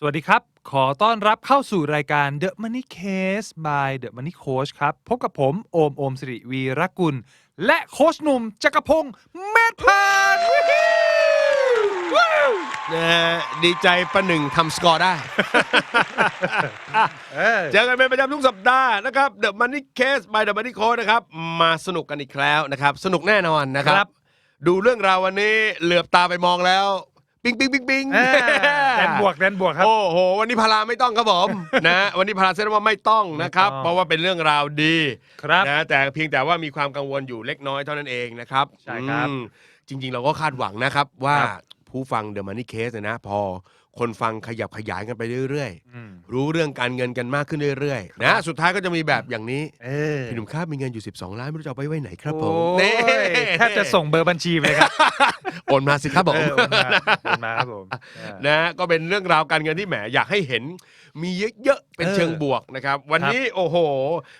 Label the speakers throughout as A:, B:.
A: สวัสดีครับ ขอต้อนรับเข้าสู่รายการ The Money Case by The Money Coach ครับ พบกับผม โอม โอมสิริวีรกุล และโคชหนุ่มจักรพงศ์เมธพันธ์
B: นะฮะดีใจประหนึ่งทำสกอร์ได้
A: เออ
B: เจอกันเป็นประจำทุกสัปดาห์นะครับ The Money Case by The Money Code นะครับ มาสนุกกันอีกแล้วนะครับ สนุกแน่นอนนะค
A: ครั
B: รับ
A: บ
B: ดูเรื่องราววันนี้เหลือบตาไปมองแล้ว ปิ๊งปิ๊งปิ๊งปิ๊ง
A: เออแดนบวกแดนบวกครับ
B: โอ้โห วันนี้พาราไม่ต้องครับผม นะ วันนี้พาราเซ็นว่าไม่ต้องนะครับ
A: ไม่ต้อง
B: เพราะว่าเป็นเรื่องราวดี
A: ครับ
B: นะ แต่เพียงแต่ว่ามีความกังวลอยู่เล็กน้อยเท่านั้นเองนะครับ
A: ใช่ครับ
B: อืมจริง ๆ เราก็คาดหวังนะครับว่า
A: ครับ
B: ผู้ฟัง The Money Case เนี่ยนะ พอ คนฟังขยับขยายกันไปเรื่อย
A: อืม
B: ๆ รู้เรื่องการเงินกันมากขึ้นเรื่อยๆนะสุดท้ายก็จะมีแบบอย่างนี้
A: เออ
B: พี่หนุ่มครับมีเงินอยู่ 12 ล้านไม่รู้จะเอาไปไว้ไหนครับผม
A: โอ้
B: นี่
A: ยแทบจะส่งเบอร์บัญชีไปเลยครับ
B: โอนมาสิครับผม
A: เออโอนมาโอนมาครับผมเออ
B: นะก็เป็นเรื่องราวการเงินที่แหมอยากให้เห็นมีเยอะๆเป็น
A: เออ
B: เชิงบวกนะครับ วันนี้โอ้โห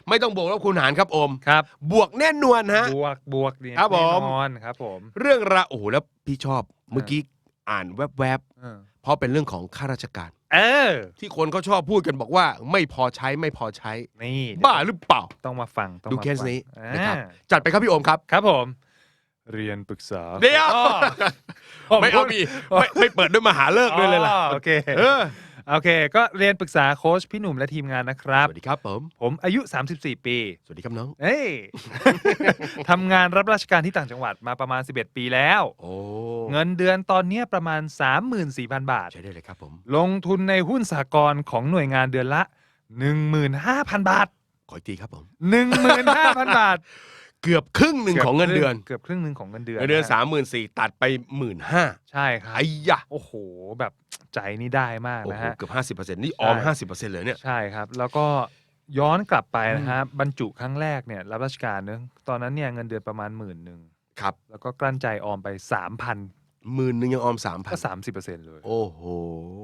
B: ไม่ต้องบวกแล้วคุณหารครับโอม
A: ครับ
B: บวกแน่นอนฮะ
A: บวกบวกเนี่ย
B: ครับผม
A: แน่นอนครับผม
B: เรื่องราวโอ้โหแล้วพี่ชอบเมื่อกี้ อ่านแวบ
A: เออ
B: ๆ เพราะเป็นเรื่องของข้าราชการ
A: เออ
B: ที่คนเขาชอบพูดกันบอกว่าไม่พอใช้ไม่พอใช้
A: นี่
B: บ้าหรือเปล่า
A: ต้องมาฟังต้อง
B: ดู
A: มา
B: เคส
A: ฟัง
B: นี้
A: อ่า
B: นะครับจัดไปครับพี่โอมครับ
A: ครับผม เรียนปรึกษา
B: เดี๋ยว
A: อ๋อ
B: ไม่เอามีไม่ไม่เปิดด้วยมหาเลิกด้วยเลยล่ะ
A: อ๋อโอเค
B: เออ
A: โอเค ก็เรียนปรึกษาโค้ชพี่หนุ่มและทีมงานนะครับ
B: สวัสดีครับผม
A: ผมอายุ 34 ปี
B: สวัสดีครับน้อง
A: เอ้ย ทำงานรับราชการที่ต่างจังหวัดมาประมาณ 11 ปีแล้ว
B: โอ้
A: เงินเดือนตอนเนี้ยประมาณ 34,000 บาท
B: ใช้ได้เลยครับผม
A: ลงทุนในหุ้นสหกรณ์ของหน่วยงานเดือนละ 15,000 บาท
B: ขออีกทีครับผม
A: 15,000 บาท
B: เกือบครึ่งหนึ่งของเงินเดือน
A: เกือบครึ่งหนึ่งของเงินเดือน
B: เงินเดือนะ
A: ฮะ
B: สามหมื่นสี่ตัดไปหมื่นห้า
A: ใช่ครับ
B: ไอ้ยะ
A: โอ้โหแบบใจนี่ได้มาก
B: โอ้
A: นะ
B: โห
A: ฮะ
B: เกือบห้าสิบเปอร์เซ็นต์นี่ออม
A: ใช่
B: ห้าสิบเปอร์เซ็นต์เลยเนี่ย
A: ใช่ครับ แล้วก็ย้อนกลับไปนะฮะบรรจุครั้งแรกเนี่ยรับราชการเนอะตอนนั้นเนี่ยเงินเดือนประมาณหมื่นหนึ่ง
B: ครับ
A: แล้วก็กลั้นใจออมไปสามพัน
B: หมื่นหนึ่งยังออมสามพัน
A: ก็สามสิบเปอร์เซ็นต์เลย
B: โอ้โห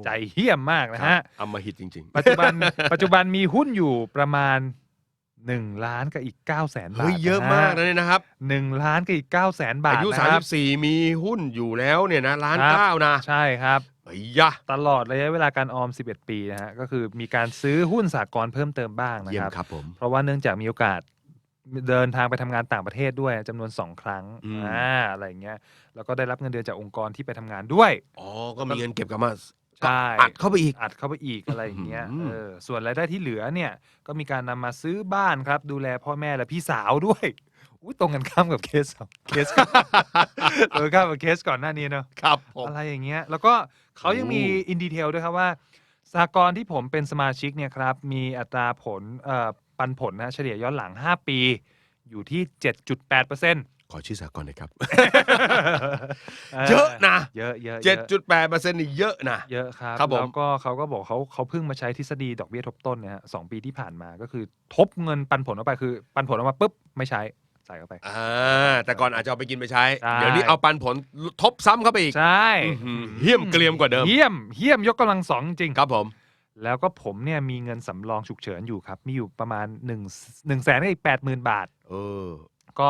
A: ใจเหี้ยมมากนะฮะ
B: เอามาหิตจริง
A: ปัจจุบันปัจจุบันมีหุ้นอยู่ประมาณ หนึ่งล้านกับอีกเก้าแสน
B: ๆ
A: บาท
B: เฮ้ยเยอะมากนะเนี่ยนะครับ
A: หนึ่งล้านกับอีกเก้าแสนบาท
B: อายุ
A: นะ
B: สาม
A: ค
B: สิ
A: รับบ
B: สี่มีหุ้นอยู่แล้วเนี่ยนะล้าน
A: ครับ
B: เก้านะ
A: ใช่ครับ
B: ไอ้ยะ
A: ตลอดระยะเวลาการออม 11 ปีนะฮะก็คือมีการซื้อหุ้นสากลเพิ่มเติมบ้างนะ
B: เยี่ย
A: ค
B: ม
A: รับ
B: ครับผม
A: เพราะว่าเนื่องจากมีโอกาสเดินทางไปทำงานต่างประเทศด้วยจำนวนสองครั้ง
B: อืม
A: อ่าอะไรอย่างเงี้ยแล้วก็ได้รับเงินเดือนจากองค์กรที่ไปทำงานด้วย
B: อ๋อก็มีเงินเก็บกลับมา
A: ใช่
B: ก็อัดเข้าไปอีก
A: อัดเข้าไปอีกอะไรอย่างเงี้ย
B: อื้อหือ
A: เออ ส่วนรายได้ที่เหลือเนี่ย ก็มีการนำมาซื้อบ้านครับ ดูแลพ่อแม่และพี่สาวด้วย อุ้ยตรงกันข้ามกับเคสเคสตรงกันข้ามกับเคสก่อนหน้านี้เนอะ
B: ครับผม
A: อะไรอย่างเงี้ย แล้วก็เขายังมี
B: โอ้
A: อินดีเทลด้วยครับว่าสากลที่ผมเป็นสมาชิกเนี่ยครับ มีอัตราผลเอ่อปันผลนะเฉลี่ยย้อนหลัง 5 ปี อยู่ที่ 7.8เปอร์เซ็นต์
B: ขอชื่อสากลหน่อยครับ เยอะนะ
A: เยอะเยอะ
B: เจ็ด
A: เยอะ
B: จุดแปดเปอร์เซ็นต์นี่เยอะนะ
A: เยอะครับ
B: ครับผม
A: แล้วก็เขาก็บอกเขาเขาเพิ่งมาใช้ทฤษฎีดอกเบี้ยทบต้นเนี่ยฮะสองปีที่ผ่านมาก็คือทบเงินปันผลออกไปคือ ปันผลออกมาปุ๊บไม่ใช้ใส่เข้าไป
B: อ่าแต่ก่อนอาจจะเอาไปกินไปใช้
A: ใช่
B: เดี๋ยวนี้เอาปันผลทบซ้ำเข้าไปอีก
A: ใช่
B: อื้อหือเหี้ยมเกรียมกว่าเดิม
A: เยี่ยมเยี่ยมยกกำลังสองจริง
B: ครับผม
A: แล้วก็ผมเนี่ยมีเงินสำรองฉุกเฉินอยู่ครับ มีอยู่ประมาณ1นึ่งหนึ่งแสนอีกแปดหมื่นบาท
B: เออ
A: ก็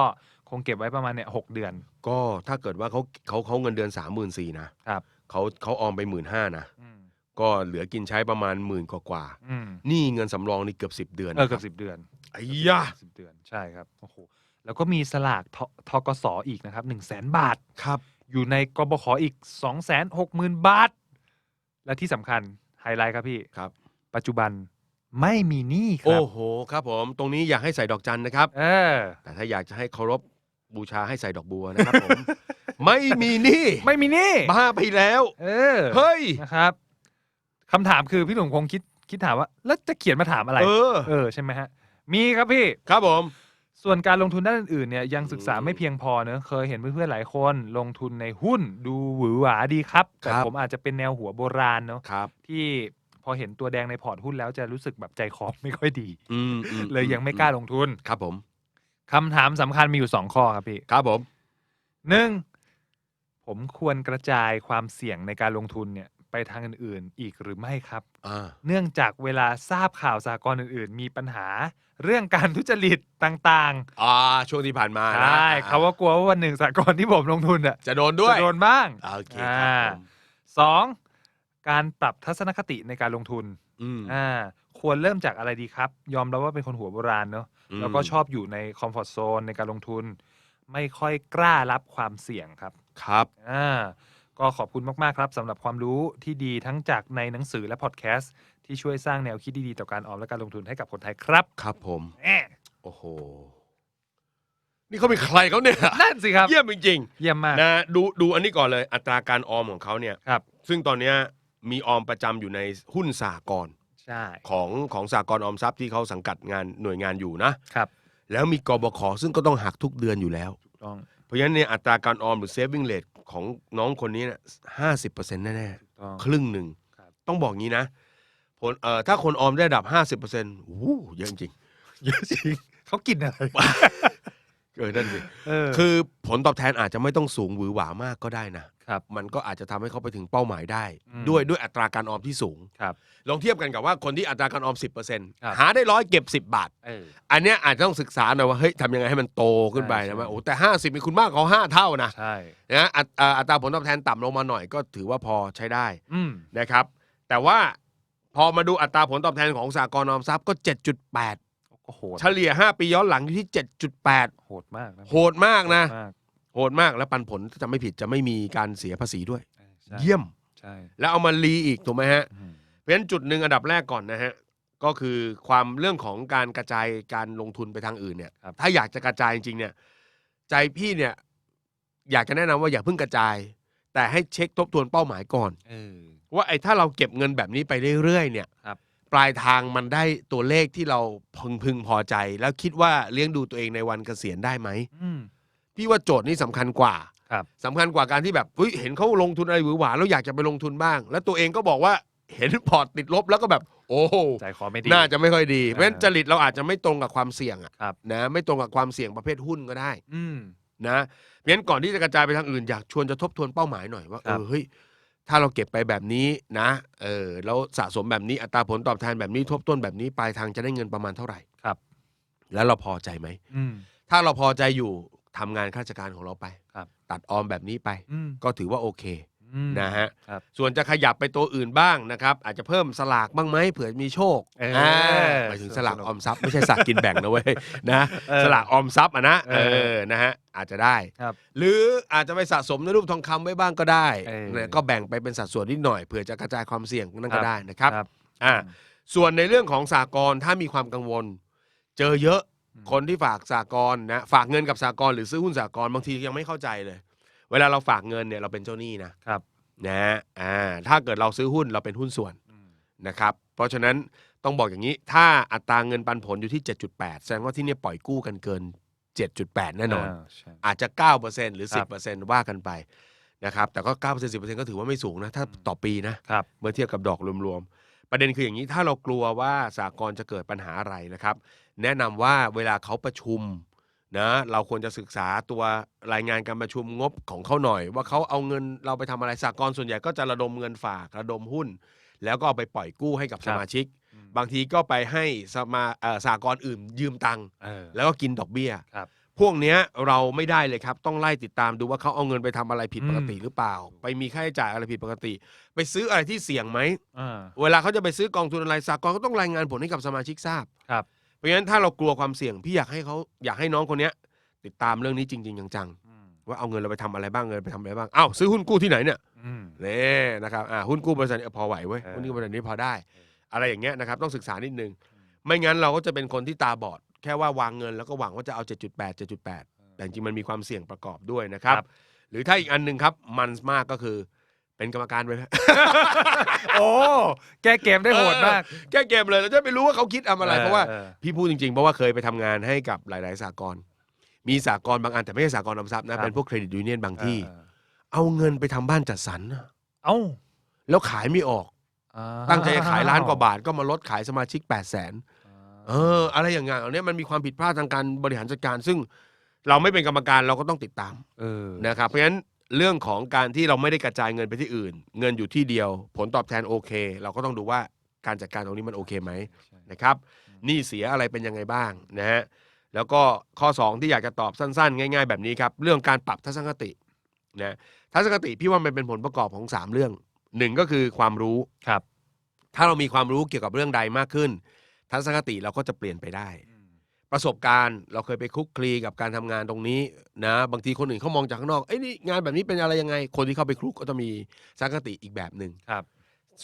A: คงเก็บไว้ประมาณเนี่ยหกเดือน
B: ก็ถ้าเกิดว่าเขาเขาเขาเงินเดือนสามหมื่นสี่นะครับ เขาเขาออมไปหมื่นห้านะ
A: อืม
B: ก็เหลือกินใช้ประมาณหมื่นกว่า
A: อืม
B: ๆนี่เงินสำรองนี่เกือบสิบ10เดือน
A: เออเกือบ
B: นะค
A: สิบเดือน
B: ไอ้ยะ
A: สิบเดือนใช่ครับโอ้โหแล้วก็มีสลากททกสอีกนะครับหนึ่งแสนบาท
B: ครับ
A: อยู่ในกบขอีก2องแสนหกหมื่นบาท และที่สำคัญไฮไลท์ครับพี่
B: ครับ
A: ปัจจุบันไม่มีหนี้ครั
B: โอ้
A: บ
B: โห ครับผม ตรงนี้อยากให้ใส่ดอกจันนะครับ
A: เออ
B: แต่ถ้าอยากจะให้เคารพ บูชาให้ใส่ดอกบัวนะครับผม ไม่มีหนี่
A: ไม่มีหนี้
B: บ้าไปแล้ว
A: เออ
B: เฮ้ย
A: นะครับคำถามคือพี่หนุ่มคงคิดคิดถามว่า แล้วจะเขียนมาถามอะไร
B: เออ
A: เออใช่ไหมฮะ มีครับพี่
B: ครับผม
A: ส่วนการลงทุนด้านอื่นๆเนี่ยยังศึกษา
B: อืม
A: ไม่เพียงพอเนอะเคยเห็นเพื่อนๆหลายคนลงทุนในหุ้นดูหวือหวาดีครับ แต่
B: ครับ
A: ผมอาจจะเป็นแนวหัวโบราณเนาะ
B: ครับ
A: ที่พอเห็นตัวแดงในพอร์ตหุ้นแล้วจะรู้สึกแบบใจคอไม่ค่อยดี
B: อืมอื
A: เลยยังไม่กล้าลงทุน
B: ครับผม
A: คำถามสำคัญมีอยู่สองข้อครับพี่
B: ครับผม
A: หนึ่งผมควรกระจายความเสี่ยงในการลงทุนเนี่ยไปทางอื่นๆ อีกหรือไม่ครับ
B: อ่า
A: เนื่องจากเวลาทราบข่าวสากลอื่นๆ มีปัญหาเรื่องการทุจริตต่าง
B: อ่าช่วงที่ผ่านมา
A: ๆ
B: นะ
A: ใช่เขาว่ากลัวว่าวันหนึ่งสากลที่ผมลงทุนอะ
B: จะโดนด้วย
A: จะโดนบ้าง
B: โอเคครับผม
A: สองการปรับทัศนคติในการลงทุน
B: อืม
A: อ่าควรเริ่มจากอะไรดีครับ ยอมรับว่าเป็นคนหัวโบราณเนอะ
B: อืม
A: แล้วก็ชอบอยู่ในคอมฟอร์ทโซนในการลงทุน ไม่ค่อยกล้ารับความเสี่ยงครับ
B: ครับ
A: อ่าก็ขอบคุณมาก ๆ ครับสำหรับความรู้ที่ดีทั้งจากในหนังสือและพอดแคสต์ ที่ช่วยสร้างแนวคิดดี ๆ ต่อการออมและการลงทุนให้กับคนไทยครับ
B: ครับผม
A: แหม
B: โอ้โห นี่เขาเป็นใครเขาเนี่ย
A: นั่นสิครับ
B: เยี่ยมจริง
A: เยี่ยมมาก
B: ๆนะดูดูอันนี้ก่อนเลยอัตราการออมของเขาเนี่ย
A: ครับ
B: ซึ่งตอนเนี้ยมีออมประจำอยู่ในหุ้นสากล
A: ใช่
B: ของของสากลออมทรัพย์ที่เขาสังกัดงานหน่วยงานอยู่นะ
A: ครับ
B: แล้วมีกบขซึ่งก็ต้องหักทุกเดือนอยู่แล้ว
A: ถูกต้อง
B: เพราะฉะนั้นเนี่ยอัตราการออมหรือ saving rate ของน้องคนนี้เนี่ยห้าสิบเปอร์เซ็นต์แน่
A: ถูกต้อง
B: ๆ ครึ่งหนึ่ง
A: ครับ
B: ต้องบอกงี้นะผลเอ่อถ้าคนออมได้ระดับห้าสิบเปอร์เซ็นต์เยอะจริง
A: เยอะจริงเขากินอะไร
B: เออนั่นสิ
A: เออ
B: คือผลตอบแทนอาจจะไม่ต้องสูงหวือหวามากก็ได้นะ
A: ครับ
B: มันก็อาจจะทำให้เขาไปถึงเป้าหมายได้
A: อืม
B: ด้วยด้วยอัตราการออมที่สูง
A: ครับ
B: ลองเทียบกันกับว่าคนที่อัตราการออม
A: ครับ
B: 10%หาได้ร้อยเก็บ 10 บาท
A: เออ
B: อันเนี้ยอาจจะต้องศึกษาหน่อยว่าเฮ้ยทำยังไงให้มันโตขึ้นไป
A: ใช่
B: นะ
A: ใช่
B: ว่าโอ้แต่ 50มีคุณมากเขา5เท่านะ
A: ใช่
B: นะอัตอ่าอัตราผลตอบแทนต่ำลงมาหน่อยก็ถือว่าพอใช้ได้
A: อืม
B: นะครับ แต่ว่าพอมาดูอัตราผลตอบแทนของสากลออมทรัพย์ก็ 7.8
A: ก็โหด
B: เฉลี่ย 5 ปีย้อนหลังอยู่ที่ 7.8
A: โหดมากนะ
B: โหดมากนะ
A: โหดมาก
B: โหดมากแล้วปันผลถ้าจะไม่ผิดจะไม่มีการเสียภาษีด้วย
A: ใช่
B: เยี่ยม
A: ใช่
B: แล้วเอามารีอีกถูกไหมฮะ
A: อืม
B: เพราะฉะนั้นจุดหนึ่งอันดับแรกก่อนนะฮะ ก็คือความเรื่องของการกระจายการลงทุนไปทางอื่นเนี่ย
A: ครับ
B: ถ้าอยากจะกระจายจริงๆเนี่ย ใจพี่เนี่ย อยากจะแนะนำว่าอย่าเพิ่งกระจาย แต่ให้เช็คทบทวนเป้าหมายก่อน
A: เออ
B: ว่าไอ้ถ้าเราเก็บเงินแบบนี้ไปเรื่อยๆเนี่ย
A: ครับ
B: ปลายทางมันได้ตัวเลขที่เราพึงพึงพอใจ แล้วคิดว่าเลี้ยงดูตัวเองในวันเกษียณได้ไหม
A: อืม
B: พี่ว่าโจทย์นี้สำคัญกว่า
A: ครับ
B: สำคัญกว่าการที่แบบเฮ้ยเห็นเขาลงทุนอะไรหวือหวาแล้วอยากจะไปลงทุนบ้าง แล้วตัวเองก็บอกว่าเห็นพอร์ตติดลบแล้วก็แบบ โอ้โห
A: ใจคอไม่ดี
B: น่าจะไม่ค่อยดี
A: อ่า
B: เพราะฉะนั้นจริตเราอาจจะไม่ตรงกับความเสี่ยงอะ
A: ครับ
B: นะไม่ตรงกับความเสี่ยงประเภทหุ้นก็ได้
A: อืม
B: นะเพราะฉะนั้นก่อนที่จะกระจายไปทางอื่นอยากชวนจะทบทวนเป้าหมายหน่อยว่า
A: ครับ
B: เออเฮ้ยถ้าเราเก็บไปแบบนี้นะเออแล้วสะสมแบบนี้อัตราผลตอบแทนแบบนี้ทบต้นแบบนี้ปลายทางจะได้เงินประมาณเท่าไหร่
A: ครับ
B: แล้วเราพอใจไหม
A: อืม
B: ถ้าเราพอใจอยู่ ทำงานข้าราชการของเราไป
A: ครับ
B: ตัดออมแบบนี้ไป
A: อืม
B: ก็ถือว่าโอเค
A: อืม
B: นะฮะ
A: ครับ
B: ส่วนจะขยับไปตัวอื่นบ้างนะครับ อาจจะเพิ่มสลากบ้างไหมเผื่อมีโชค
A: เอออ่า
B: หมายถึงสลากออมทรัพย์ไม่ใช่สลากกินแบ่งนะเว้ยนะ
A: เออ
B: สลากออมทรัพย์อะนะ
A: เอ
B: เอ
A: อ
B: อนะฮะอาจจะได้
A: ครับ
B: หรืออาจจะไปสะสมในรูปทองคำไว้บ้างก็ได้
A: เออ
B: นะก็แบ่งไปเป็นสัดส่วนนิดหน่อยเผื่อจะกระจายความเสี่ยงนั่นก็ได้นะครับ
A: ครับ
B: อ่าส่วนในเรื่องของสากลถ้ามีความกังวล เจอเยอะ
A: อืม
B: คนที่ฝากสากลนะฝากเงินกับสากลหรือซื้อหุ้นสากลบางทียังไม่เข้าใจเลย เวลาเราฝากเงินเนี่ยเราเป็นเจ้าหนี้นะครับ นะฮะอ่าถ้าเกิดเราซื้อหุ้นเราเป็นหุ้นส่วน
A: อืม
B: นะครับ เพราะฉะนั้นต้องบอกอย่างนี้ ถ้าอัตราเงินปันผลอยู่ที่ 7.8 แสดงว่าที่เนี่ยปล่อยกู้กันเกิน 7.8 แน่นอนา
A: ใช่
B: อาจจะ 9%หรือ
A: ครับ
B: 10%ว่ากันไปนะครับแต่ก็ 9% 10%ก็ถือว่าไม่สูงนะ ถ้าต่อปีนะ
A: ครับ
B: เมื่อเทียบกับดอกรวมๆ ประเด็นคืออย่างนี้ถ้าเรากลัวว่าสากลจะเกิดปัญหาอะไรนะครับ แนะนำว่าเวลาเขาประชุมนะเราควรจะศึกษาตัวรายงานการประชุมงบของเขาหน่อย ว่าเขาเอาเงินเราไปทำอะไรสากลส่วนใหญ่ก็จะระดมเงินฝากระดมหุ้น แล้วก็เอาไปปล่อยกู้ให้กับ
A: ค
B: ส
A: รับ
B: มาชิก
A: อืม
B: บางทีก็ไปให้สมาเอ่อสากลอื่นยืมตังค์
A: เออ
B: แล้วก็กินดอกเบี้ย
A: ครับ
B: พวกเนี้ยเราไม่ได้เลยครับ ต้องไล่ติดตามดูว่าเขาเอาเงินไปทำอะไรผิดปกติ
A: อืม
B: หรือเปล่า ไปมีค่าใช้จ่ายอะไรผิดปกติ ไปซื้ออะไรที่เสี่ยงไหม
A: อ่า
B: เวลาเขาจะไปซื้อกองทุนอะไรสากลก็ต้องรายงานผลให้กับสมาชิกทราบ
A: ครับ
B: เพราะฉะนั้นถ้าเรากลัวความเสี่ยงพี่อยากให้เขาอยากให้น้องคนเนี้ย ติดตามเรื่องนี้จริง ๆ จัง
A: อืม
B: ๆว่าเอาเงินเราไปทำอะไรบ้างเงินไปทำอะไรบ้างอ้าวซื้อหุ้นกู้ที่ไหนเนี่ย
A: อืม
B: นี่นะครับอ่าหุ้นกู้บริษัทนี้พอไหวเว้ย
A: เออ
B: หุ้นกู้บริษัทนี้พอได้
A: เออ
B: อะไรอย่างเงี้ยนะครับต้องศึกษานิดนึง
A: อืม
B: ไม่งั้นเราก็จะเป็นคนที่ตาบอด แค่ว่าวางเงินแล้วก็หวังว่าจะเอา 7.8 7.8 แต่จริงๆมันมีความเสี่ยงประกอบด้วยนะครับ
A: ครับ
B: หรือถ้าอีกอันหนึ่งครับมันมากก็คือเป็นกรรมการไปเลย
A: โอ้ แก้เกมได้โหดมาก
B: แก้เกมเลยเราจะไม่รู้ว่าเขาคิดทำอะไร เพราะว่า
A: ออ
B: พี่พูดจริงๆ เพราะว่าเคยไปทำงานให้กับหลาย ๆสากลมีสากลบางอันแต่ไม่ใช่สากลนำทรัพย์นะ เป็นพวกเครดิตยูเนียนบางที่
A: เออ
B: เอาเงินไปทำบ้านจัดสรรน่ะ
A: เอ้า
B: แล้วขายไม่ออก
A: อ่า
B: ตั้งใจจะขายล้านกว่าบาทก็มาลดขายสมาชิก8 0 0แสน เออ อะไรอย่างเงี้ยอันเนี้ยมันมีความผิดพลาดทางการบริหารจัดการ ซึ่งเราไม่เป็นกรรมการเราก็ต้องติดตาม
A: เออ
B: นะครับ เพราะฉะนั้นเรื่องของการที่เราไม่ได้กระจายเงินไปที่อื่น เงินอยู่ที่เดียว ผลตอบแทนโอเค เราก็ต้องดูว่าการจัดการตรงนี้มันโอเคไหม
A: ใช่
B: นะครับหนี้เสียอะไรเป็นยังไงบ้างนะฮะแล้วก็ข้อ 2 ที่อยากจะตอบสั้นๆ ง่าย ๆ แบบนี้ครับ เรื่องการปรับทัศนคตินะทัศนคติพี่ว่ามันเป็นผลประกอบของ 3 เรื่องหนึ่งก็คือความรู้
A: ครับ
B: ถ้าเรามีความรู้เกี่ยวกับเรื่องใดมากขึ้น ทัศนคติเราก็จะเปลี่ยนไปได้ ประสบการณ์เราเคยไปคลุกคลีกับการทำงานตรงนี้นะ บางทีคนอื่นเขามองจากข้างนอกเอ้ยนี่งานแบบนี้เป็นอะไรยังไง คนที่เข้าไปคลุกก็จะมีทัศนคติอีกแบบหนึ่ง
A: ครับ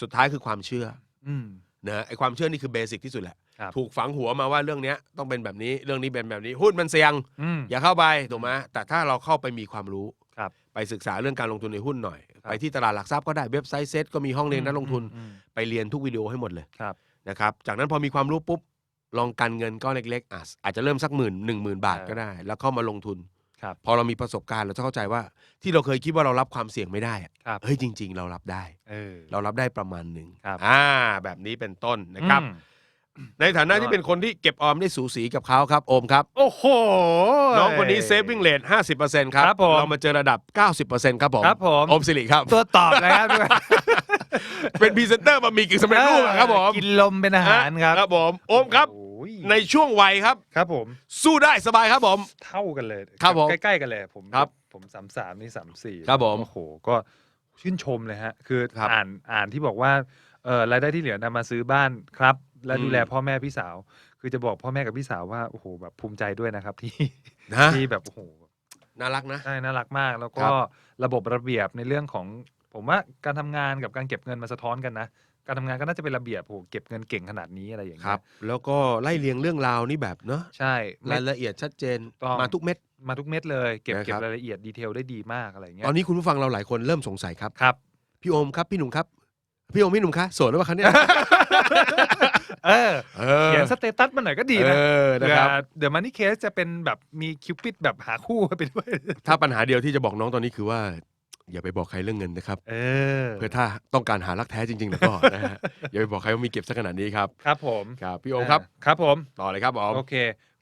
B: สุดท้ายคือความเชื่อ
A: อืม
B: นะไอความเชื่อนี่คือเบสิกที่สุดแหละ
A: ครับ
B: ถูกฝังหัวมาว่าเรื่องเนี้ยต้องเป็นแบบนี้เรื่องนี้เป็นแบบนี้หุ้นมันเสี่ยง
A: อืม
B: อย่าเข้าไปถูกไหมแต่ถ้าเราเข้าไปมีความรู้
A: ครับ
B: ไปศึกษาเรื่องการลงทุนในหุ้นหน่อย
A: ครับ
B: ไปที่ตลาดหลักทรัพย์ก็ได้เว็บไซต์เซ็ตก็มีห้องเรียนนักลงทุน
A: อืม
B: ไปเรียนทุกวิดีโอให้หมดเลย
A: ครับ
B: นะครับจากนั้นพอมีความรู้ปุ๊บลองกันเงินก้อนเล็กๆอะอาจจะเริ่มสักหมื่นหนึ่งหมื่นบาท
A: เออ
B: ก็ได้ แล้วเข้ามาลงทุน
A: ครับ
B: พอเรามีประสบการณ์เราจะเข้าใจว่าที่เราเคยคิดว่าเรารับความเสี่ยงไม่ได้อะ
A: ครับ
B: เฮ้ยจริง ๆ เรารับได้
A: เออ
B: เรารับได้ประมาณหนึ่ง
A: ครับ
B: อ่า แบบนี้เป็นต้นนะครับ
A: อืม
B: ในฐานะที่เป็นคนที่เก็บออมได้สูสีกับเขาครับ โอมครับ
A: โอ้โห
B: น้องคนนี้เซฟวิ่งเลท50%ครับ
A: ครับผม
B: เรามาเจอระดับ 90%ครับผม
A: ครับผม
B: โอมสิริครับ
A: ตัวตอบเลยครับ
B: เป็นพรีเซนเตอร์บะหมี่กึ่งสำเร็จรูปอะครับผม
A: กินลมเป็นอาหารครับ
B: ครับผม โอมครับ
A: โอ้ย
B: ในช่วงวัยครับ
A: ครับผม
B: สู้ได้สบายครับผม
A: เท่ากันเลย
B: ครับผม
A: ใกล้ๆกันเลย ผม
B: ครับ
A: ผมสามสามนี่สามสี่
B: ครับผม
A: โอ้โหก็ชื่นชมเลยฮะ คือ
B: ครับ
A: อ่านอ่านที่บอกว่าเออรายได้ที่เหลือนำมาซื้อบ้านครับ และ
B: อืม
A: ดูแลพ่อแม่พี่สาว คือจะบอกพ่อแม่กับพี่สาวว่าโอ้โหแบบภูมิใจด้วยนะครับที่
B: นะ
A: ที่แบบโอ้โห
B: น่ารักนะ
A: ใช่น่ารักมาก แล้ว
B: ค
A: ก็
B: รับ
A: ระบบระเบียบในเรื่องของ ผมว่าการทำงานกับการเก็บเงินมาสะท้อนกันนะการทำงานก็น่าจะเป็นระเบียบโอ้โหเก็บเงินเก่งขนาดนี้อะไรอย่าง
B: ค
A: เงี้
B: รับ
A: ย
B: แล้วก็ไล่เรียงเรื่องราวนี่แบบเนาะ
A: ใช่ไม่
B: รายละเอียดชัดเจน
A: ต้อง
B: มาทุกเม็ด
A: มาทุกเม็ดเลยเก็บ
B: นะครับ
A: เก็บรายละเอียดดีเทลได้ดีมากอะไรอย่างเงี้
B: ต
A: ย
B: อนนี้คุณผู้ฟังเราหลายคนเริ่มสงสัยครับ
A: ครับ
B: พี่โอมครับ พี่หนุ่มครับ พี่โอมพี่หนุ่มคะโสดหรือเปล่าคะเนี่ย
A: เออ
B: เออ
A: เขียนสเตตัสมาหน่อยก็ดีนะ
B: เออนะครับ
A: เดี๋ยวมันนี่เคสจะเป็นแบบมีคิวปิดแบบหาคู่ไปด้วย
B: ถ้าปัญหาเดียวที่จะบอกน้องตอนนี้คือว่า อย่าไปบอกใครเรื่องเงินนะครับ
A: เออ
B: เพื่อถ้าต้องการหารักแท้จริงๆแล้วก็นะฮะ อย่าไปบอกใครว่ามีเก็บสักขนาดนี้ครับ
A: ครับผม
B: ครับ พี่โอมครับ
A: ครับผม
B: ต่อเลยครับออม
A: โอเค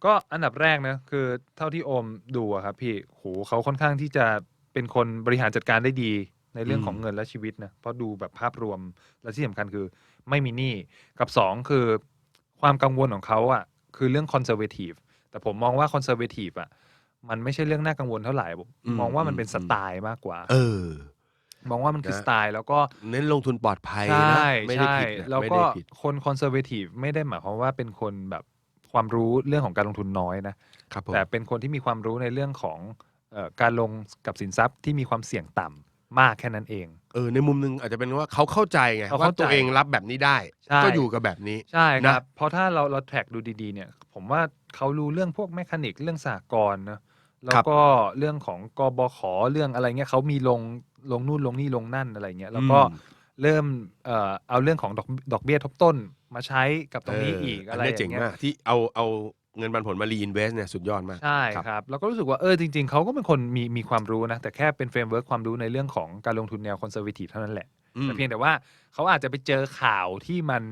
A: ก็อันดับแรกนะคือเท่าที่โอมดูอะครับพี่โหเขาค่อนข้างที่จะเป็นคนบริหารจัดการได้ดี ในเรื่อง
B: อืม
A: ของเงินและชีวิตนะเพราะดูแบบภาพรวมและที่สำคัญคือไม่มีหนี้กับสองคือความกังวลของเขาอะคือเรื่องคอนเซอร์เวทีฟแต่ผมมองว่าคอนเซอร์เวทีฟอะมันไม่ใช่เรื่องน่ากังวลเท่าไหร่ผม
B: อืม
A: มองว่ามันเป็น
B: อืม
A: สไตล์มากกว่า
B: เออ
A: มองว่ามันคือ
B: นะ
A: สไตล์แล้วก็
B: เน้นลงทุนปลอดภัย
A: ใช
B: นะ่ไม่ได้
A: ใช่
B: ผิดนะ
A: แล้ว
B: ไม่
A: ก็
B: ได้ผิด
A: คนคอนเซอร์เวทีฟไม่ได้หมายความว่าเป็นคนแบบความรู้เรื่องของการลงทุนน้อยนะ
B: ครับผม
A: แต่เป็นคนที่มีความรู้ในเรื่องของเอ่อการลงกับสินทรัพย์ที่มีความเสี่ยงต่ำ มากแค่นั้นเอง
B: เออในมุมหนึงอาจจะเป็นว่าเขาเข้าใจไง
A: เขา
B: ว่า
A: เข้าใจ
B: ตัวเองรับแบบนี้ได้
A: ใช่
B: ก็อยู่กับแบบนี้
A: ใช่ค
B: นะ
A: รับ เพราะถ้าเราเราแทร็กดูดีๆ เนี่ย ผมว่าเขารู้เรื่องพวกแมคานิกเรื่องสากลนะแล้วก็เรื่องของกบขเรื่องอะไรเงี้ยเขามีลงลงนู่นลงนี่ลงนั่นอะไรเงี้ยแล้วก็
B: อืม
A: เริ่มเอ่อเอาเรื่องของดอกดอกเบี้ยทบต้นมาใช้กับตรงนี้อีก
B: เอั
A: อะ
B: น
A: ไรอ
B: นี้เจ๋ง
A: ย่างเงี้ย
B: มากที่เอาเอา เงินปันผลมารีอินเวสเนี่ยสุดยอดมาก
A: ใช่
B: ครับ
A: ครับแล้วก็รู้สึกว่าเออจริงๆ เขาก็เป็นคนมีมีความรู้นะ แต่แค่เป็นเฟรมเวิร์กความรู้ในเรื่องของการลงทุนแนวคอนเซอร์วทีฟเท่านั้นแหละ
B: อืม
A: แต่เพียงแต่ว่าเขาอาจจะไปเจอข่าวที่มัน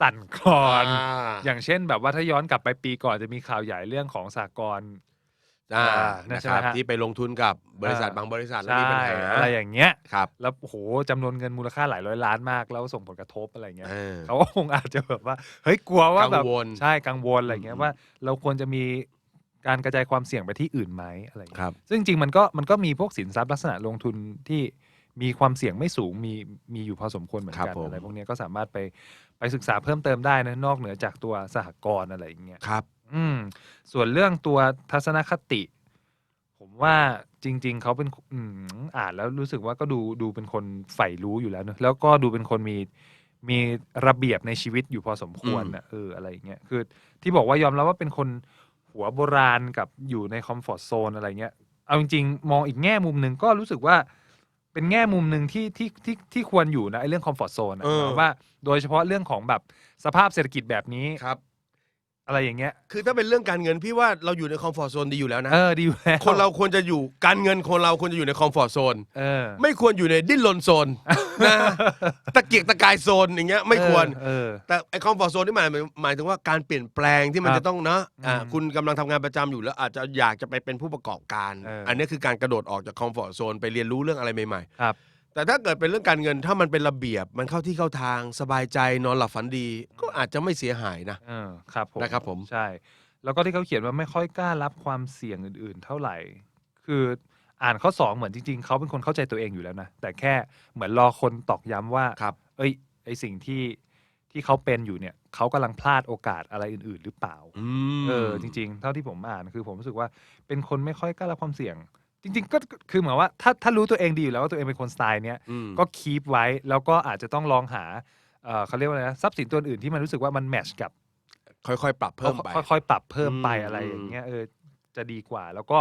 A: สั่นคลอน
B: อ่า
A: อย่างเช่นแบบว่าถ้าย้อนกลับไปปีก่อนจะมีข่าวใหญ่เรื่องของสากล
B: อ่า
A: อ่า
B: นะ
A: ใช่
B: ค
A: ไหม
B: รับ
A: ฮะ
B: ที่ไปลงทุนกับบริษัท
A: อ่า
B: บางบริษัทแล้ว
A: ใช่
B: มีปัญหา
A: อะไรอย่างเงี้ย
B: ครับ
A: แล้วโอ้โหจำนวนเงินมูลค่าหลายร้อยล้านมากแล้วส่งผลกระทบอะไรเงี้ย
B: เออ
A: เขาก็คงอาจจะแบบว่าเฮ้ยกลัวว่าแบบ
B: กังวล
A: ใช่กังวลอะไรเงี้ย
B: อืม
A: ว่า เราควรจะมีการกระจายความเสี่ยงไปที่อื่นไหมอะไรเงี้ย
B: ครับ
A: ซึ่งจริงๆมันก็มันก็มีพวกสินทรัพย์ลักษณะลงทุนที่มีความเสี่ยงไม่สูงมีมีอยู่พอสมควรเหมือน
B: ครั
A: กัน
B: บผม
A: อะไรพวกเนี้ยก็สามารถไปไปศึกษาเพิ่มเติมได้นะนอกเหนือจากตัวสหกรณ์อะไรอย่างเงี้ย
B: ครับ
A: อืม ส่วนเรื่องตัวทัศนคติ ผมว่าจริง ๆเขาเป็นอืมอ่านแล้วรู้สึกว่าก็ดูดูเป็นคนใฝ่รู้อยู่แล้วเนอะแล้วก็ดูเป็นคนมีมีระเบียบในชีวิตอยู่พอสมควรนะเอออะไรอย่างเงี้ยคือ ที่บอกว่ายอมรับว่าเป็นคนหัวโบราณกับอยู่ในคอมฟอร์ z โซนอะไรเงี้ยเอาจริงๆ มองอีกแง่มุมหนึ่งก็รู้สึกว่าเป็นแง่มุมหนึ่งที่ที่ที่ที่ควรอยู่นะไอ้เรื่องคอมฟอร์ z โซน
B: เออ
A: ว่าโดยเฉพาะเรื่องของแบบสภาพเศรษฐกิจแบบนี้
B: ครับ
A: อะไรอย่างเงี้ย
B: คือถ้าเป็นเรื่องการเงินพี่ว่าเราอยู่ในคอมฟอร์ z โซนดีอยู่แล้วนะ
A: เออดีอยู่แล้ว
B: คนเราควรจะอยู่การเงินคนเราควรจะอยู่ในคอมฟอร์ z โซน
A: เออ
B: ไม่ควรอยู่ในดิ้นรนโซนนะตะเกียกตะกายโซนอย่างเงี้ยไม่ควร
A: เออ
B: แต่ไอคอมฟอร์ z โซนที่หมายหมายถึงว่าการเปลี่ยนแปลงที่มัน
A: ครับ
B: จะต้องเนาะอ่า
A: อืม
B: คุณกำลังทำงานประจำอยู่แล้วอาจจะอยากจะไปเป็นผู้ประกอบการ
A: เอออั
B: อันนี้คือการกระโดดออกจากคอมฟอร์ z โซนไปเรียนรู้เรื่องอะไรใหม่
A: ครับ
B: ๆ แต่ถ้าเกิดเป็นเรื่องการเงินถ้ามันเป็นระเบียบ มันเข้าที่เข้าทางสบายใจนอนหลับฝันดี ก็อาจจะไม่เสียหายนะ
A: เออครับผม
B: นะครับผม
A: ใช่ แล้วก็ที่เขาเขียนว่าไม่ค่อยกล้ารับความเสี่ยงอื่นๆ เท่าไหร่ คืออ่านข้อสองเหมือนจริง ๆ เขาเป็นคนเข้าใจตัวเองอยู่แล้วนะ แต่แค่เหมือนรอคนตอกย้ำว่า
B: ครับ
A: เอ้ยไอสิ่งที่ที่เขาเป็นอยู่เนี่ยเขากำลังพลาดโอกาสอะไรอื่น ๆ หรือเปล่า
B: อืม
A: เออจริง ๆ เท่าที่ผมอ่านคือผมรู้สึกว่าเป็นคนไม่ค่อยกล้ารับความเสี่ยง จริง ๆ ก็คือเหมือนว่าถ้าถ้ารู้ตัวเองดีอยู่แล้วว่าตัวเองเป็นคนสไตล์เนี้ย
B: อืม
A: ก็คีปไว้แล้วก็อาจจะต้องลองหาเอ่อเขาเรียกว่าอะไรนะทรัพย์สินตัวอื่นที่มันรู้สึกว่ามันแมทช์กับ
B: ค่อยๆ ปรับเพิ่มไป
A: ค่อยๆปรับเพิ่มไป
B: อืม
A: อะไรอย่างเงี้ยเออจะดีกว่า แล้วก็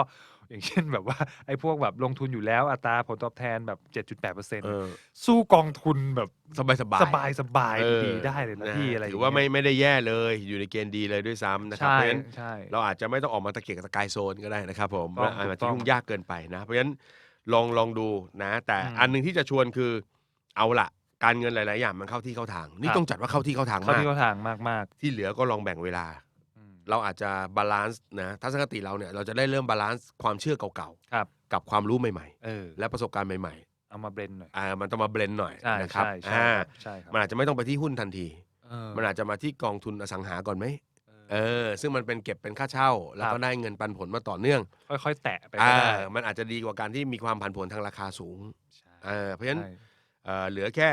A: อย่างเช่นแบบว่าไอ้พวกแบบลงทุนอยู่แล้วอัตราผลตอบแทนแบบ7.8เปอร์เซ็นต์
B: เออ
A: สู้กองทุนแบบ
B: สบายสบาย
A: สบายสบาย
B: เออ
A: ดีได้เลยนะพี่อะไร
B: ถือว่าไม่ไม่ได้แย่เลยอยู่ในเกณฑ์ดีเลยด้วยซ้ำนะครับ
A: ใช่
B: เพราะฉะนั้น
A: ใช่
B: เราอาจจะไม่ต้องออกมาตะเกียกตะกายโซนก็ได้นะครับผม
A: ถูกต้อง
B: อาจ
A: ถู
B: จะ
A: กต้อง
B: ยุ่งยากเกินไปนะ เพราะฉะนั้นลองลองดูนะ แต่
A: อืม
B: อันหนึ่งที่จะชวนคือเอาละการเงินหลาย ๆ อย่างมันเข้าที่เข้าทาง นี่
A: ครับ
B: ต้องจัดว่าเข้าที่เข้าทาง
A: เข้ามา
B: ก
A: ที่เข้าทางมาก
B: ที่เหลือก็ลองแบ่งเวลา
A: ๆอืม
B: เราอาจจะบาลานซ์นะทัศนคติเราเนี่ยเราจะได้เริ่มบาลานซ์ความเชื่อเก่า
A: ครับ
B: ๆ กับความรู้ใหม่
A: เออ
B: ๆ และประสบการณ์ใหม่
A: เอามาเบรนหน่อย
B: ๆอ่ามันต้องมาเบลนหน่อย
A: ใช่
B: นะครับ
A: ใช่ใช่
B: อ่า
A: ครับใช่ครับ
B: มันอาจจะไม่ต้องไปที่หุ้นทันที
A: เออ
B: มันอาจจะมาที่กองทุนอสังหาก่อนไหม
A: เอ
B: เอ
A: อ
B: อซึ่งมันเป็นเก็บเป็นค่าเช่า แล้ว
A: ค
B: ก็
A: รับ
B: ได้เงินปันผลมาต่อเนื่อง
A: ค่อยๆ แตะไปก็
B: อ่า
A: ได้
B: มันอาจจะดีกว่าการที่มีความผันผวนทางราคาสูง
A: ใช่
B: เออเพราะฉะนั้น
A: ใช่
B: เอ่อเหลือแค่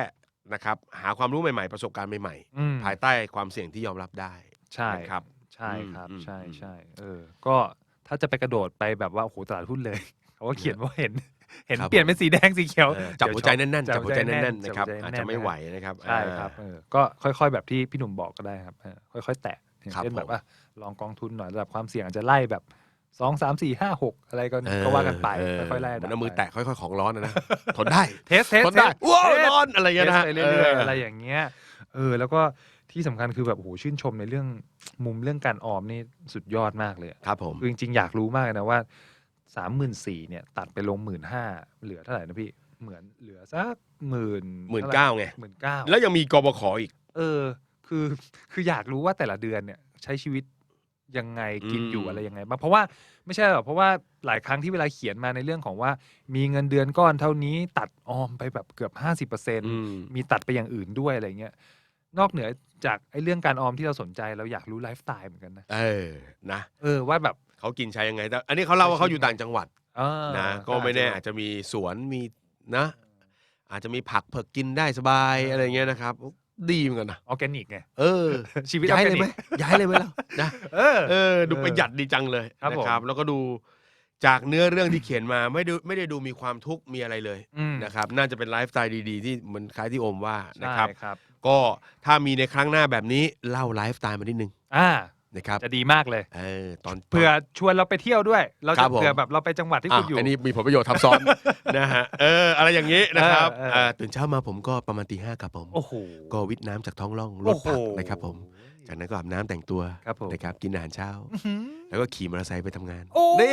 B: นะครับหาความรู้ใหม่ๆ ประสบการณ์ใหม่
A: อืม
B: ๆ ภายใต้ความเสี่ยงที่ยอมรับได้
A: ใช่
B: นะครับ
A: ใช่ครับ
B: อืม
A: ใช่
B: อืม
A: ใช่เออ ก็ถ้าจะไปกระโดดไปแบบว่าโอ้โหตลาดหุ้นเลยเขาก็เขียนว่าเห็น เห็น
B: ครับ
A: เปลี่ยนเป็นสีแดงสีเขียว
B: เออจับหัวใจแน่นๆ
A: จั
B: จับบหัวใจแน่นๆ
A: จั
B: นะครับ
A: หัวใจ
B: อาจ
A: แน่
B: จะ
A: นๆ
B: ไม่ไหวนะครับ
A: ใช่ครับ
B: อ่า
A: เออก็ค่อย ๆ แบบที่พี่หนุ่มบอกก็ได้ครับเออค่อย ๆ แตะอย่าง
B: ครับ
A: เช่นแบ
B: ผ
A: บ
B: ม
A: ว่าลองกองทุนหน่อยระดับความเสี่ยงอาจจะไล่แบบสองสามสี่ห้าหกอะไรก็
B: เออ
A: ก็ว่ากันไป
B: เออ
A: ค่อยๆไล่
B: เห
A: ระ
B: มือน
A: ดับ
B: เอามือ
A: ไป
B: แตะค่อยๆของร้อนนะนะ ทนได้
A: เทสเทส
B: ทนได้
A: เทส
B: ว้าว
A: เทส
B: ร้อนอะไรอย่างเงี้ยนะฮะ
A: ไปเรื่อยๆอะไรอย่างเงี้ยเออแล้วก็ ที่สำคัญคือแบบโอ้โหชื่นชมในเรื่องมุมเรื่องการออมนี่สุดยอดมากเลยอะ
B: ครับผม
A: คือจริงๆอยากรู้มากเลยนะว่าสามหมื่นสี่เนี่ยตัดไปลงหมื่นห้าเหลือเท่าไหร่นะพี่เหมือนเหลือสักหมื่น
B: หมื่นเก้าไง
A: หมื่นเก้า
B: แล้วยังมีกบขอีก
A: เออ คือ คืออยากรู้ว่าแต่ละเดือนเนี่ยใช้ชีวิตยังไงกินอยู่
B: อืม
A: อะไรยังไงบ้างเพราะว่าไม่ใช่หรอกเพราะว่าหลายครั้งที่เวลาเขียนมาในเรื่องของว่า มีเงินเดือนก้อนเท่านี้ตัดออมไปแบบเกือบห้าสิบเปอร์เซ็นต์
B: อืม
A: มีตัดไปอย่างอื่นด้วยอะไรเงี้ย นอกเหนือจากไอ้เรื่องการออมที่เราสนใจเราอยากรู้ไลฟ์สไตล์เหมือนกันนะ
B: เออนะ
A: เออว่าแบบ
B: เขากินใช้ยังไงแต่อันนี้เขาเล่าว่าเขาอยู่ต่างจังหวัด
A: เออ
B: นะก็ไม่แน่อาจจะมีสวนมีนะ อาจจะมีผักเผือกกินได้สบายอะไรเงี้ยนะครับ ดีเหมือนกันนะ
A: ออร์แกนิกไง
B: เออ
A: ชีวิต
B: ย้ายเลย
A: ออร์
B: ไหม
A: แกนิก
B: ย้ายเลยไหมล่ะนะ
A: เออ
B: เออ ดู
A: เออ
B: ประหยัดดีจังเลย
A: ครับ
B: นะ
A: ผม
B: ครับ แล้วก็ดูจากเนื้อเรื่องที่เขียนมาไม่ดูไม่ได้ดูมีความทุกข์มีอะไรเลย
A: อืม
B: นะครับ น่าจะเป็นไลฟ์สไตล์ดีๆ ที่เหมือนคล้ายที่โอมว่านะ
A: ใช่
B: ครับ
A: ครับ
B: ก็ถ้ามีในครั้งหน้าแบบนี้เล่าไลฟ์สไตล์มานิดนึง
A: อ่า
B: นะครับ
A: จะดีมากเลย
B: เออตอน
A: เผื่อชวนเราไปเที่ยวด้วย เรา
B: ครั
A: จะ
B: บผม
A: เผื่อแบบเราไปจังหวัดที่คุณ
B: อะ
A: อยู่
B: อันนี้มีผลประโยชน์ทับซ้อน นะฮะเอออะไรอย่างนี้นะครับ
A: เออเออ
B: เอ่อตื่นเช้ามาผมก็ประมาณตีห้าครับผม
A: โอ้โห
B: ก็วิทน้ำจากท้องร่องลดผักนะครับผม จากนั้นก็อาบน้ำแต่งตัว
A: ครับผม
B: นะครับกินอาหารเช้า
A: อื้อหือ
B: แล้วก็ขี่มอเตอร์ไซค์ไปทำงาน
A: โอ้
B: นี่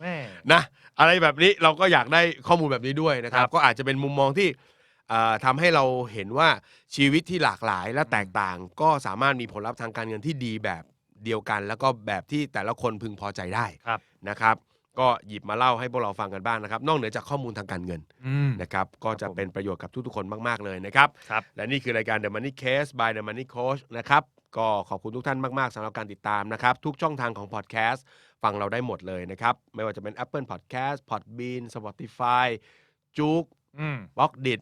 A: แม่
B: นะอะไรแบบนี้เราก็อยากได้ข้อมูลแบบนี้ด้วยนะครับ
A: ครับ
B: ก็อาจจะเป็นมุมมองที่เอ่อ ทำให้เราเห็นว่าชีวิตที่หลากหลายและแตกต่าง ก็สามารถมีผลลัพธ์ทางการเงินที่ดีแบบเดียวกัน แล้วก็แบบที่แต่ละคนพึงพอใจได้
A: ครับ
B: นะครับ ก็หยิบมาเล่าให้พวกเราฟังกันบ้างนะครับ นอกเหนือจากข้อมูลทางการเงิน
A: อืม
B: นะครับก็จะ
A: ผม
B: เป็นประโยชน์กับทุกๆคนมากๆเลยนะครับ
A: ครับ
B: และนี่คือรายการ The Money Case by The Money Coach นะครับ ก็ขอบคุณทุกท่านมาก ๆสำหรับการติดตามนะครับ ทุกช่องทางของพอดแคสต์ฟังเราได้หมดเลยนะครับ ไม่ว่าจะเป็น Apple Podcast Podbean Spotify จุก
A: อืม
B: บล็อกดิ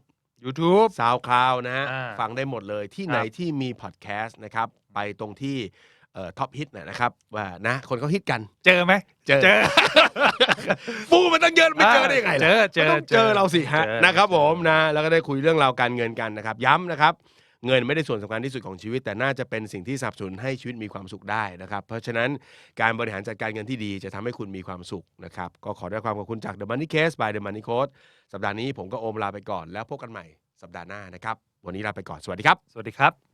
A: YouTube
B: SoundCloud นะฮะ
A: อ่า
B: ฟังได้หมดเลยที่
A: ครับ
B: ไหนที่มีพอดแคสต์นะครับ ไปตรงที่ท็อปฮิตนะครับ ว่านะคนเขาฮิตกัน
A: เจอไหม
B: เจอ
A: เจอ
B: ปูมันตั้งเยอะไม่เจอได้ยังไง
A: เจ
B: ล่ะ
A: อเจอ
B: ก็ต้องเจอเราสิฮะ
A: เจอ
B: นะครับผม
A: เจอ
B: นะ แล้วก็ได้คุยเรื่องราวการเงินกันนะครับ ย้ำนะครับ เงินไม่ได้ส่วนสำคัญที่สุดของชีวิต แต่น่าจะเป็นสิ่งที่สนับสนุนให้ชีวิตมีความสุขได้นะครับ เพราะฉะนั้นการบริหารจัดการเงินที่ดีจะทำให้คุณมีความสุขนะครับก็ขอได้ความขอบคุณจาก The Money Case by The Money Coach สัปดาห์นี้ผมก็โอมลาไปก่อนแล้วพบกันใหม่สัปดาห์หน้านะครับวันนี้ลาไปก่อนสวัสดีครับ
A: สวัสดีครับ